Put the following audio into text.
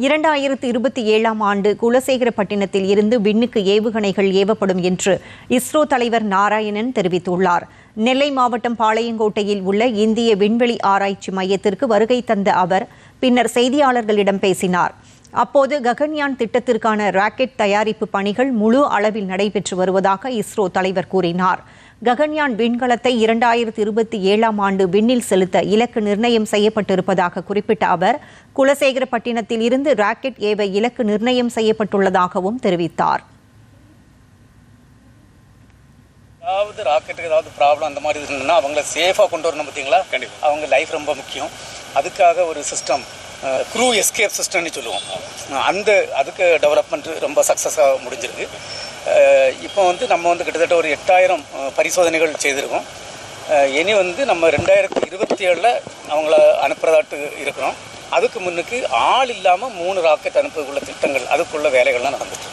இரண்டாயிரத்து இருபத்தி ஏழாம் ஆண்டு குலசேகரப்பட்டினத்தில் இருந்து விண்ணுக்கு ஏவுகணைகள் ஏவப்படும் என்று இஸ்ரோ தலைவர் நாராயணன் தெரிவித்துள்ளார். நெல்லை மாவட்டம் பாளையங்கோட்டையில் உள்ள இந்திய விண்வெளி ஆராய்ச்சி மையத்திற்கு வருகை தந்த அவர் பின்னர் செய்தியாளர்களிடம் பேசினார். அப்போது ககன்யான் திட்டத்திற்கான ராக்கெட் தயாரிப்பு பணிகள் முழு அளவில் நடைபெற்று வருவதாக இஸ்ரோ தலைவர் கூறினார். ககன்யான் விண்கலத்தை இரண்டாயிரத்தி இருபத்தி ஏழாம் ஆண்டு விண்ணில் செலுத்த இலக்கு நிர்ணயம் செய்யப்பட்டிருப்பதாக குறிப்பிட்ட அவர் குலசேகரப்பட்டினத்தில் இருந்து ராக்கெட் ஏவ இலக்கு நிர்ணயம் செய்யப்பட்டுள்ளதாகவும் தெரிவித்தார். ஏதாவது ராக்கெட்டுக்கு ஏதாவது ப்ராப்ளம் அந்த மாதிரி இருந்ததுன்னா அவங்கள சேஃபாக கொண்டு வரணும் பார்த்தீங்களா? கண்டிப்பாக அவங்க லைஃப் ரொம்ப முக்கியம். அதுக்காக ஒரு சிஸ்டம் க்ரூ எஸ்கேப் சிஸ்டம்னு சொல்லுவோம். அந்த அதுக்கு டெவலப்மெண்ட் ரொம்ப சக்ஸஸாக முடிஞ்சிருக்கு. இப்போ வந்து நம்ம வந்து கிட்டத்தட்ட ஒரு எட்டாயிரம் பரிசோதனைகள் செய்திருக்கோம். இனி வந்து நம்ம ரெண்டாயிரத்தி இருபத்தி ஏழில் அவங்கள அனுப்புகிறதாட்டு இருக்கிறோம். அதுக்கு முன்னுக்கு ஆள் இல்லாமல் மூணு ராக்கெட் அனுப்பக்குள்ள திட்டங்கள் அதுக்குள்ள வேலைகள்லாம் நடந்துட்டு